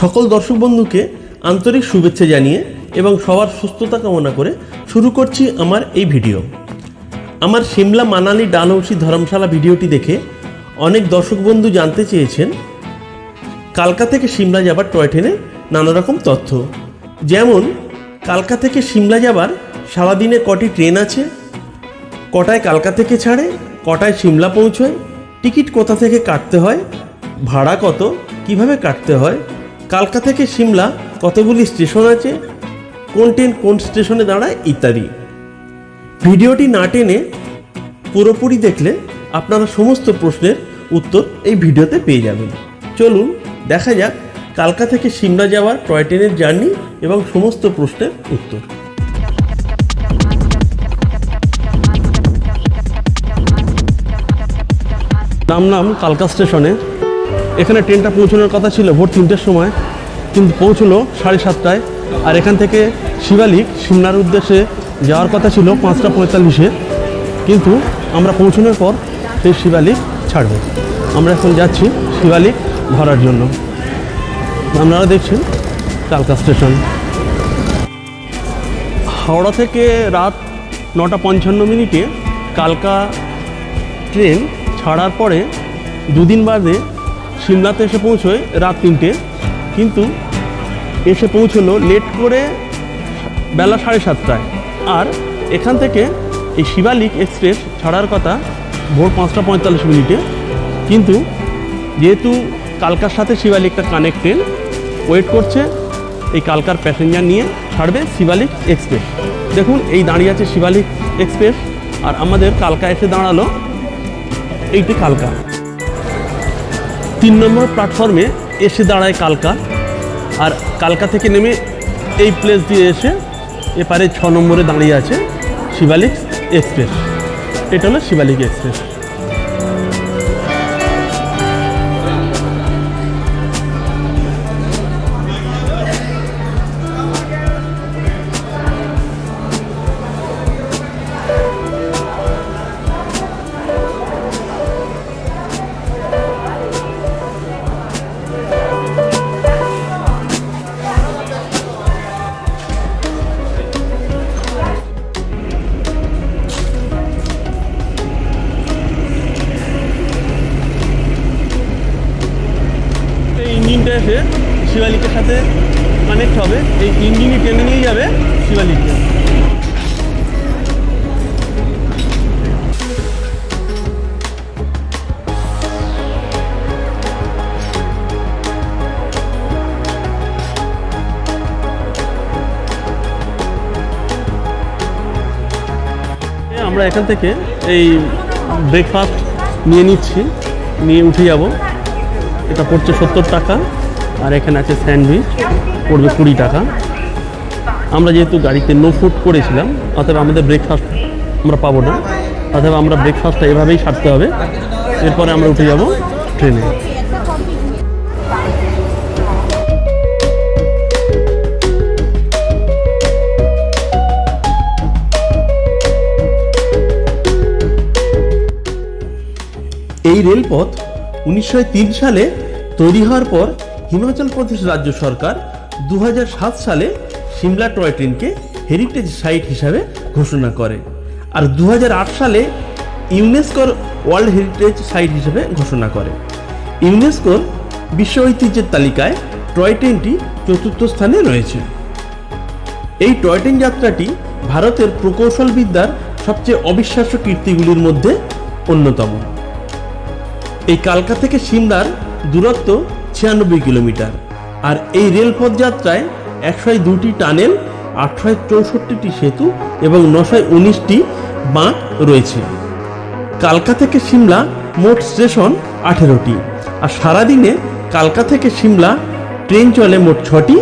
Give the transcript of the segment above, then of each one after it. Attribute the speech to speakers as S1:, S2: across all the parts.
S1: সকল দর্শক বন্ধুকে আন্তরিক শুভেচ্ছা জানিয়ে এবং সবার সুস্থতা কামনা করে শুরু করছি আমার এই ভিডিও আমার সিমলা মানালি ডালহৌসি ধর্মশালা ভিডিওটি দেখে অনেক দর্শক বন্ধু জানতে চেয়েছেন কালকা থেকে সিমলা যাবার টয় ট্রেনে নানা রকম তথ্য যেমন কালকা থেকে সিমলা যাবার সারাদিনে কটি ট্রেন আছে কটায় কালকা থেকে ছাড়ে কটায় সিমলা পৌঁছয় টিকিট কোথা থেকে কাটতে হয় ভাড়া কত কিভাবে কাটতে হয় কালকা থেকে সিমলা কতগুলি স্টেশন আছে কোন ট্রেন কোন স্টেশনে দাঁড়ায় ইত্যাদি ভিডিওটি না টেনে পুরোপুরি দেখলে আপনারা সমস্ত প্রশ্নের উত্তর এই ভিডিওতে পেয়ে যাবেন চলুন দেখা যাক কালকা থেকে সিমলা যাওয়ার টয় ট্রেনের জার্নি এবং সমস্ত প্রশ্নের উত্তর
S2: নাম নাম কালকা স্টেশনে এখানে ট্রেনটা পৌঁছানোর কথা ছিল ভোর তিনটের সময় কিন্তু পৌঁছলো সাড়ে সাতটায় আর এখান থেকে শিবালিক সিমনার উদ্দেশ্যে যাওয়ার কথা ছিল পাঁচটা পঁয়তাল্লিশে কিন্তু আমরা পৌঁছানোর পর সেই শিবালিক ছাড়বে আমরা এখন যাচ্ছি শিবালিক ধরার জন্য আপনারা দেখছেন কালকা স্টেশন হাওড়া থেকে রাত নটা পঞ্চান্ন মিনিটে কালকা ট্রেন ছাড়ার পরে দুদিন বাদে সিমলাতে এসে পৌঁছোয় রাত তিনটে কিন্তু এসে পৌঁছলো লেট করে বেলা সাড়ে সাতটায় আর এখান থেকে এই শিবালিক এক্সপ্রেস ছাড়ার কথা ভোর পাঁচটা পঁয়তাল্লিশ মিনিটে কিন্তু যেহেতু কালকার সাথে শিবালিকটা কানেক্টেড ওয়েট করছে এই কালকার প্যাসেঞ্জার নিয়ে ছাড়বে শিবালিক এক্সপ্রেস দেখুন এই দাঁড়িয়ে আছে শিবালিক এক্সপ্রেস আর আমাদের কালকা এসে দাঁড়ালো এইটি কালকা তিন নম্বর প্ল্যাটফর্মে এসে দাঁড়ায় কালকা আর কালকা থেকে নেমে এই প্লেস দিয়ে এসে এপারে ছ নম্বরে দাঁড়িয়ে আছে শিবালিক এক্সপ্রেস এটা হলো শিবালিক এক্সপ্রেস শিবালিকের সাথে কানেক্ট হবে এই ইঞ্জিনই টেনে নিয়ে যাবে শিবালিকে আমরা এখান থেকে এই ব্রেকফাস্ট নিয়ে নিচ্ছি নিয়ে উঠে যাব এটা পড়ছে সত্তর টাকা আর এখানে আছে স্যান্ডউইচ পড়বে কুড়ি টাকা আমরা যেহেতু গাড়িতে নো ফুড করেছিলাম অথবা আমাদের ব্রেকফাস্ট আমরা পাবো না অথবা আমরা ব্রেকফাস্টটা এভাবেই সারতে হবে এরপরে আমরা উঠে যাব ট্রেনে
S3: এই রেলপথ উনিশশো সালে তৈরি হওয়ার পর হিমাচল প্রদেশ রাজ্য সরকার দু সালে সিমলা টয় ট্রেনকে হেরিটেজ সাইট হিসাবে ঘোষণা করে আর দু সালে ইউনেস্কোর ওয়ার্ল্ড হেরিটেজ সাইট হিসেবে ঘোষণা করে ইউনেস্কোর বিশ্ব ঐতিহ্যের তালিকায় টয় ট্রেনটি চতুর্থ স্থানে রয়েছে এই টয় ট্রেন যাত্রাটি ভারতের প্রকৌশল বিদ্যার সবচেয়ে অবিশ্বাস্য কীর্তিগুলির মধ্যে অন্যতম এই কালকা থেকে সিমলার দূরত্ব ছিয়ানব্বই কিলোমিটার আর এই রেলপথ যাত্রায় একশোয় দুটি টানেল আটশোয় চৌষট্টিটি সেতু এবং নশোয় উনিশটি বাঁক রয়েছে কালকা থেকে সিমলা মোট স্টেশন আঠেরোটি আর সারাদিনে কালকা থেকে সিমলা ট্রেন চলে মোট ছটি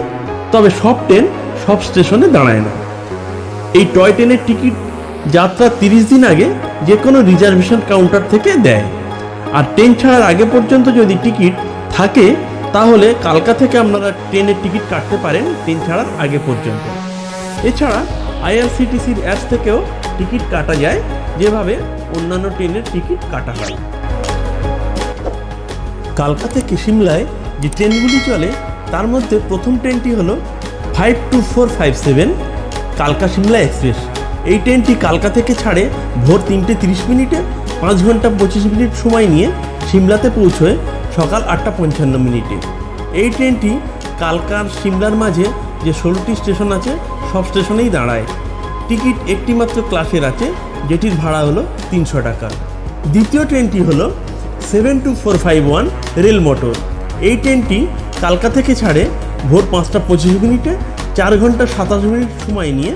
S3: তবে সব ট্রেন সব স্টেশনে দাঁড়ায় না এই টয় ট্রেনের টিকিট যাত্রা তিরিশ দিন আগে যে কোনো রিজার্ভেশন কাউন্টার থেকে দেয় আর ট্রেন ছাড়ার আগে পর্যন্ত যদি টিকিট থাকে তাহলে কালকা থেকে আপনারা ট্রেনের টিকিট কাটতে পারেন ট্রেন ছাড়ার আগে পর্যন্ত এছাড়া আইআরসিটিসির অ্যাপ থেকেও টিকিট কাটা যায় যেভাবে অন্যান্য ট্রেনের টিকিট কাটা হয় কালকা থেকে সিমলায় যে ট্রেনগুলি চলে তার মধ্যে প্রথম ট্রেনটি হলো five two four five seven কালকা সিমলা এক্সপ্রেস এই ট্রেনটি কালকা থেকে ছাড়ে ভোর তিনটে তিরিশ মিনিটে পাঁচ ঘন্টা পঁচিশ মিনিট সময় নিয়ে সিমলাতে পৌঁছয় সকাল আটটা পঞ্চান্ন মিনিটে এই ট্রেনটি কালকার সিমলার মাঝে যে ষোলোটি স্টেশন আছে সব স্টেশনেই দাঁড়ায় টিকিট একটিমাত্র ক্লাসের আছে যেটির ভাড়া হলো তিনশো টাকা দ্বিতীয় ট্রেনটি হলো seven two four five one rail motor এই ট্রেনটি কালকা থেকে ছাড়ে ভোর পাঁচটা পঁচিশ মিনিটে চার ঘন্টা সাতাশ মিনিট সময় নিয়ে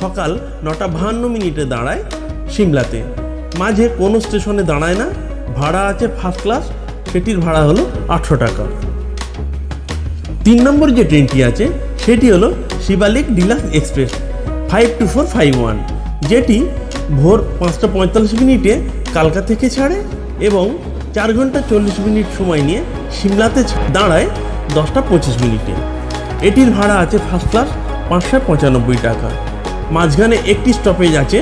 S3: সকাল নটা বাহান্ন মিনিটে দাঁড়ায় সিমলাতে মাঝে কোনো স্টেশনে দাঁড়ায় না ভাড়া আছে ফার্স্ট ক্লাস সেটির ভাড়া হলো আটশো টাকা তিন নম্বর যে ট্রেনটি আছে সেটি হলো Shivalik Deluxe Express five two four five one যেটি ভোর পাঁচটা পঁয়তাল্লিশ মিনিটে কালকা থেকে ছাড়ে এবং চার ঘন্টা চল্লিশ মিনিট সময় নিয়ে সিমলাতে দাঁড়ায় দশটা পঁচিশ মিনিটে এটির ভাড়া আছে ফার্স্ট ক্লাস পাঁচশো পঁচানব্বই টাকা মাঝখানে একটি স্টপেজ আছে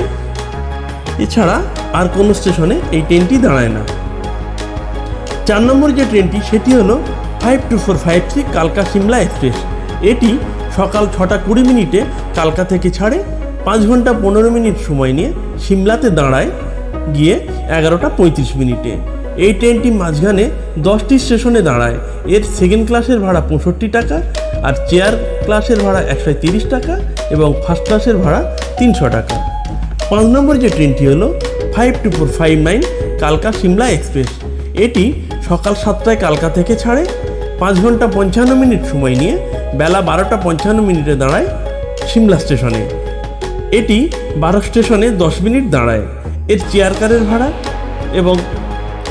S3: এছাড়া আর কোনো স্টেশনে এই ট্রেনটি দাঁড়ায় না চার নম্বর যে ট্রেনটি সেটি হলো five two four five C কালকা সিমলা এক্সপ্রেস এটি সকাল ছটা কুড়ি মিনিটে কালকা থেকে ছাড়ে পাঁচ ঘন্টা পনেরো মিনিট সময় নিয়ে সিমলাতে দাঁড়ায় গিয়ে এগারোটা পঁয়ত্রিশ মিনিটে এই ট্রেনটি মাঝখানে দশটি স্টেশনে দাঁড়ায় এর সেকেন্ড ক্লাসের ভাড়া পঁয়ষট্টি টাকা আর চেয়ার ক্লাসের ভাড়া একশো তিরিশ টাকা এবং ফার্স্ট ক্লাসের ভাড়া তিনশো টাকা পাঁচ নম্বর যে ট্রেনটি হলো five two four five nine কালকা সিমলা এক্সপ্রেস এটি সকাল সাতটায় কালকা থেকে ছাড়ে পাঁচ ঘন্টা পঞ্চান্ন মিনিট সময় নিয়ে বেলা বারোটা পঞ্চান্ন মিনিটে দাঁড়ায় সিমলা স্টেশনে এটি বারো স্টেশনে দশ মিনিট দাঁড়ায় এর চেয়ার কারের ভাড়া এবং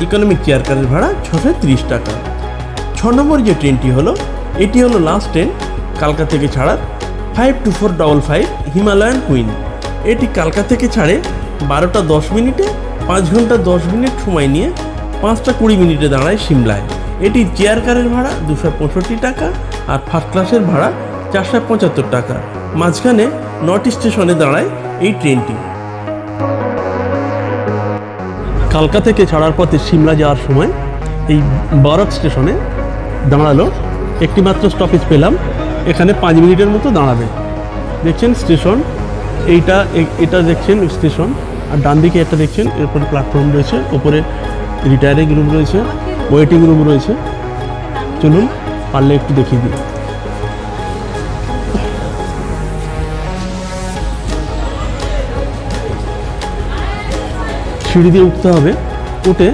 S3: ইকোনমিক চেয়ার কারের ভাড়া ছশো তিরিশ টাকা ছ নম্বর যে ট্রেনটি হলো এটি হলো লাস্ট ট্রেন কালকা থেকে ছাড়ার five two four double five Himalayan Queen এটি কালকা থেকে ছাড়ে বারোটা দশ মিনিটে পাঁচ ঘন্টা দশ মিনিট সময় নিয়ে পাঁচটা কুড়ি মিনিটে দাঁড়ায় সিমলায় এটি চেয়ার কারের ভাড়া দুশো পঁয়ষট্টি টাকা আর ফার্স্ট ক্লাসের ভাড়া চারশো পঁচাত্তর টাকা মাঝখানে নর্থ স্টেশনে দাঁড়ায় এই ট্রেনটি
S4: কালকা থেকে ছাড়ার পথে সিমলা যাওয়ার সময় এই বারক স্টেশনে দাঁড়ালো একটি মাত্র স্টপেজ পেলাম এখানে পাঁচ মিনিটের মতো দাঁড়াবে দেখছেন স্টেশন এইটা এটা দেখছেন স্টেশন আর ডান দিকে একটা দেখছেন এরপরে প্ল্যাটফর্ম রয়েছে ওপরে রিটায়ারিং রুম রয়েছে ওয়েটিং রুম রয়েছে চলুন পারলে একটু দেখিয়ে দিই সিঁড়ি দিয়ে উঠতে হবে উঠে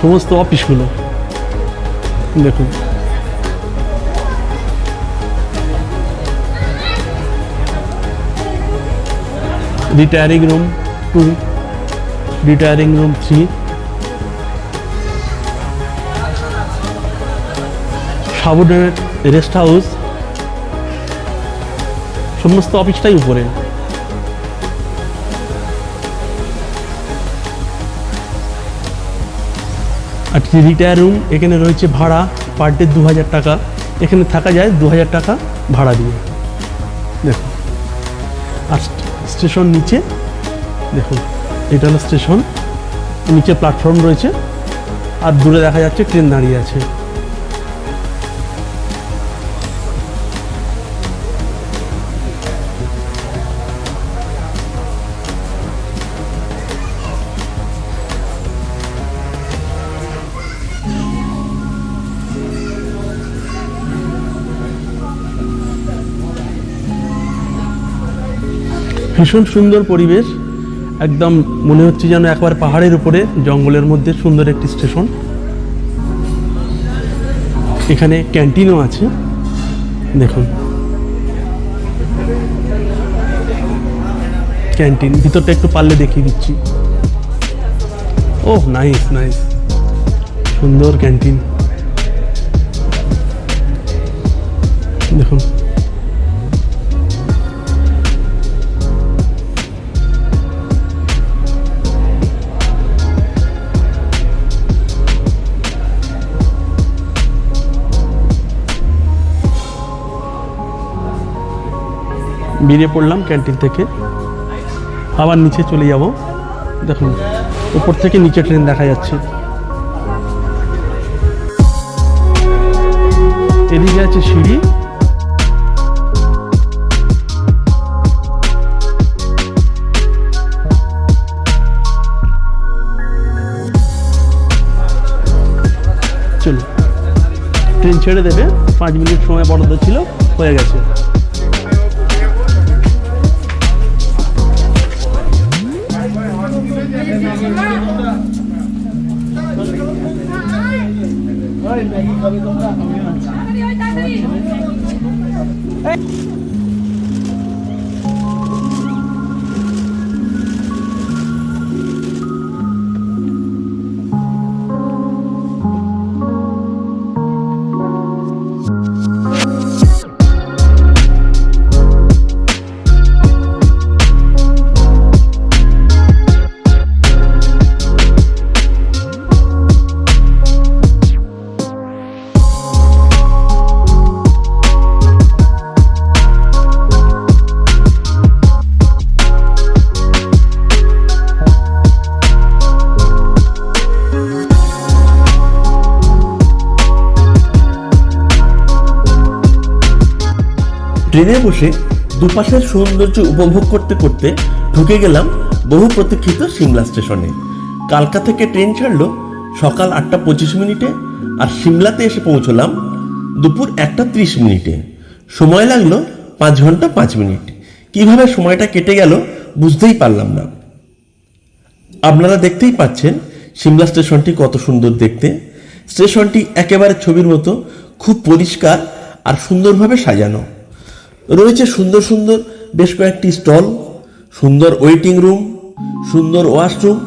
S4: সমস্ত অফিসগুলো দেখুন retiring room two retiring room three সাবুডের রেস্ট হাউস সমস্ত অফিসটাই উপরে আর রিটায়ার রুম এখানে রয়েছে ভাড়া পার ডে দু হাজার টাকা এখানে থাকা যায় দু হাজার টাকা ভাড়া দিয়ে দেখো আর স্টেশন নিচে দেখুন এটা হলো স্টেশন নিচে প্ল্যাটফর্ম রয়েছে আর দূরে দেখা যাচ্ছে ট্রেন দাঁড়িয়ে আছে ভীষণ সুন্দর পরিবেশ একদম মনে হচ্ছে যেন একবার পাহাড়ের উপরে জঙ্গলের মধ্যে সুন্দর একটি স্টেশন এখানে ক্যান্টিনও আছে দেখুন ক্যান্টিন ভিতরটা একটু পারলে দেখিয়ে দিচ্ছি ওহ নাইস নাইস সুন্দর ক্যান্টিন দেখুন বেরিয়ে পড়লাম ক্যান্টিন থেকে আবার নিচে চলে যাব দেখুন উপর থেকে নিচে ট্রেন দেখা যাচ্ছে এদিকে আছে সিঁড়ি চলো ট্রেন ছেড়ে দেবে পাঁচ মিনিট সময় বড়দের ছিল হয়ে গেছে খাবে তোমরা
S5: ট্রেনে বসে দুপাশের সৌন্দর্য উপভোগ করতে করতে ঢুকে গেলাম বহু প্রতীক্ষিত সিমলা স্টেশনে কালকা থেকে ট্রেন ছাড়ল সকাল আটটা পঁচিশ মিনিটে আর সিমলাতে এসে পৌঁছলাম দুপুর একটা ত্রিশ মিনিটে সময় লাগলো পাঁচ ঘন্টা পাঁচ মিনিট কিভাবে সময়টা কেটে গেল বুঝতেই পারলাম না আপনারা দেখতেই পাচ্ছেন সিমলা স্টেশনটি কত সুন্দর দেখতে স্টেশনটি একেবারে ছবির মতো খুব পরিষ্কার আর সুন্দরভাবে সাজানো রয়েছে সুন্দর সুন্দর বেশ কয়েকটি স্টল সুন্দর ওয়েটিং রুম সুন্দর ওয়াশরুম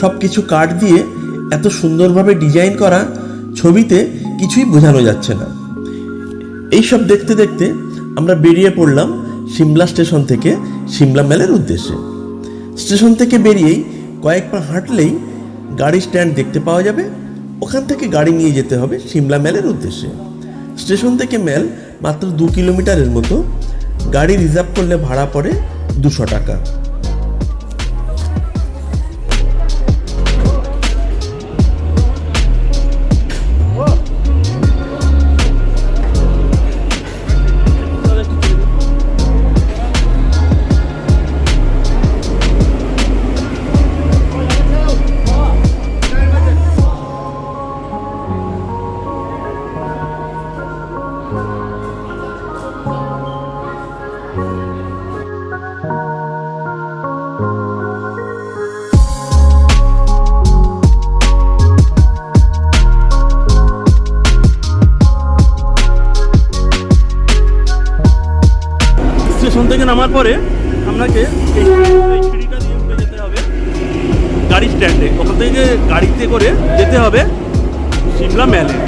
S5: সব কিছু কাঠ দিয়ে এত সুন্দরভাবে ডিজাইন করা ছবিতে কিছুই বোঝানো যাচ্ছে না এইসব দেখতে দেখতে আমরা বেরিয়ে পড়লাম সিমলা স্টেশন থেকে সিমলা মেলের উদ্দেশ্যে স্টেশন থেকে বেরিয়েই কয়েক পা হাঁটলেই গাড়ি স্ট্যান্ড দেখতে পাওয়া যাবে ওখান থেকে গাড়ি নিয়ে যেতে হবে সিমলা মেলের উদ্দেশ্যে স্টেশন থেকে মেল মাত্র দু কিলোমিটারের মতো গাড়ি রিজার্ভ করলে ভাড়া পড়ে দুশো টাকা
S6: নামার পরে আপনাকে হবে গাড়ি স্ট্যান্ডে ওখান থেকে গাড়িতে করে যেতে হবে সিমলা ম্যালে